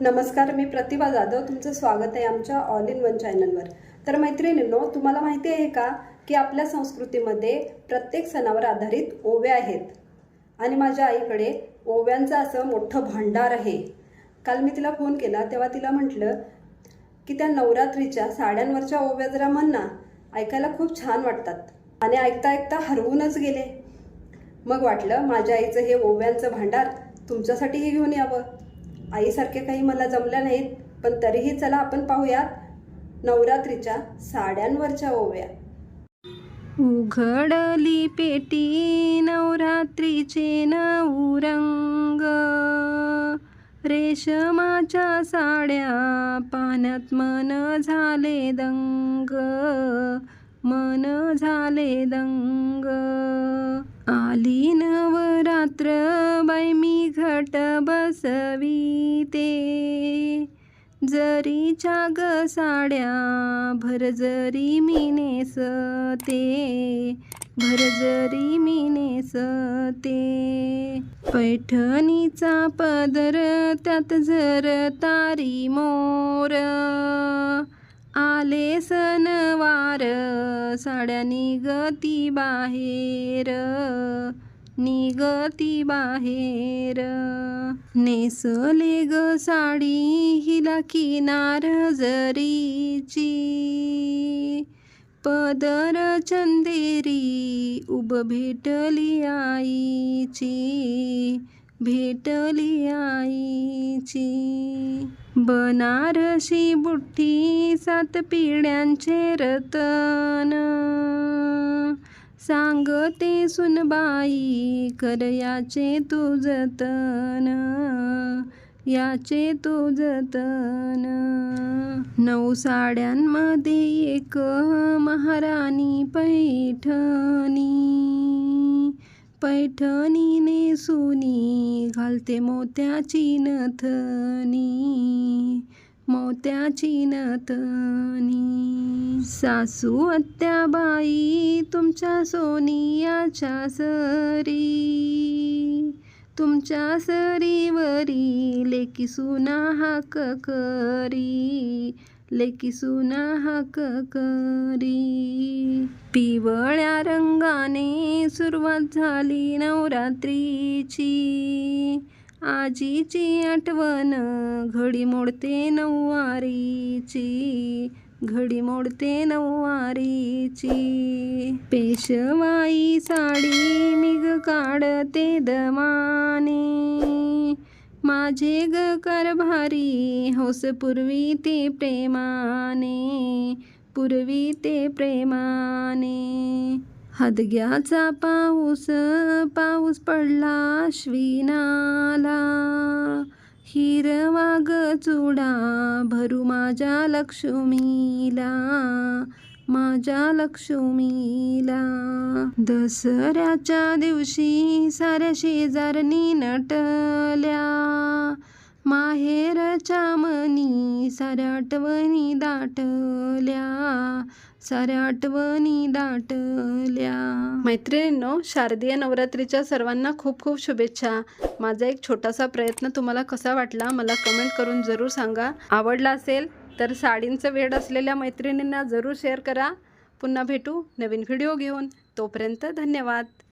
नमस्कार मी प्रतिभा जाधव. तुमचं स्वागत आहे आमच्या ऑल इन वन चॅनलवर तर मैत्रिणींनो तुम्हाला माहिती आहे का की आपल्या संस्कृतीमध्ये प्रत्येक सणावर आधारित ओव्या आहेत. आणि माझ्या आईकडे ओव्यांचं असं मोठं भांडार आहे. काल मी तिला फोन केला तेव्हा तिला म्हटलं की त्या नवरात्रीच्या साड्यांवरच्या ओव्या जरा म्हण ना ऐकायला खूप छान वाटतात. आणि ऐकता ऐकता हरवूनच गेले. मग वाटलं माझ्या आईचं हे ओव्यांचं भांडार तुमच्यासाठीही घेऊन यावं. आईसारखे काही मला जमल्या नाहीत पण तरीही चला आपण पाहूयात नवरात्रीच्या साड्यांवरच्या ओव्या. उघडली पेटी नवरात्रीचे नऊ रंग रेशमाच्या साड्या पाण्यात मन झाले दंग मन झाले दंग. आली नवरात्र बाई मी घट बसवीते. जरीच्या ग साड्या भरजरी मी नेसते. भरजरी मी नेसते. पैठणीचा पदर त्यात जर तारी मोर. आले सणवार साड्या गती बाहेर निगती बाहेर. नेसले ग साडी हिला किनार जरीची. पदर चंदेरी उब भेटली आईची. भेटली आईची बनारसी बुट्टी सात पिढ्यांचे रतन. सांगते सुनबाई कर याचे तू जतन. याचे तू जतन. नऊ साड्यांमध्ये एक महाराणी पैठणी. पैठणीने सुनी घालते मोत्याची नथनी मोत्याची नथनी. सासू अत्याबाई तुमच्या सोनियाच्या सरी तुमच्या सरीवरी लेकी सुना हाक करी. लेकी सुना हक करी. पिवळ्या रंगाने सुरुवात झाली नवरात्रीची. आजीची आठवण घडी मोडते नऊवारीची. घडी मोडते नऊवारीची. पेशवाई साडी मिग काढते दमाने. माझे ग कारभारी हौस पूर्वी ते प्रेमाने पूर्वी ते प्रेमाने. हदग्याचा पाऊस पाऊस पडला श्विनाला हिरवा ग चुडा भरू माझ्या लक्ष्मीला. माझ्या लक्ष्मीला. दसऱ्याच्या दिवशी साऱ्या शेजारनी नटल्या. माहेरच्या मनी साऱ्या आठवणी दाटल्या. साऱ्या आठवणी दाटल्या. मैत्रिणींनो शारदीय नवरात्रीच्या सर्वांना खूप खूप शुभेच्छा. माझा एक छोटासा प्रयत्न तुम्हाला कसा वाटला मला कमेंट करून जरूर सांगा. आवडला असेल तर साडींचं वेड असलेल्या मैत्रिणींना जरूर शेअर करा. पुन्हा भेटू नवीन व्हिडिओ घेऊन. तोपर्यंत धन्यवाद.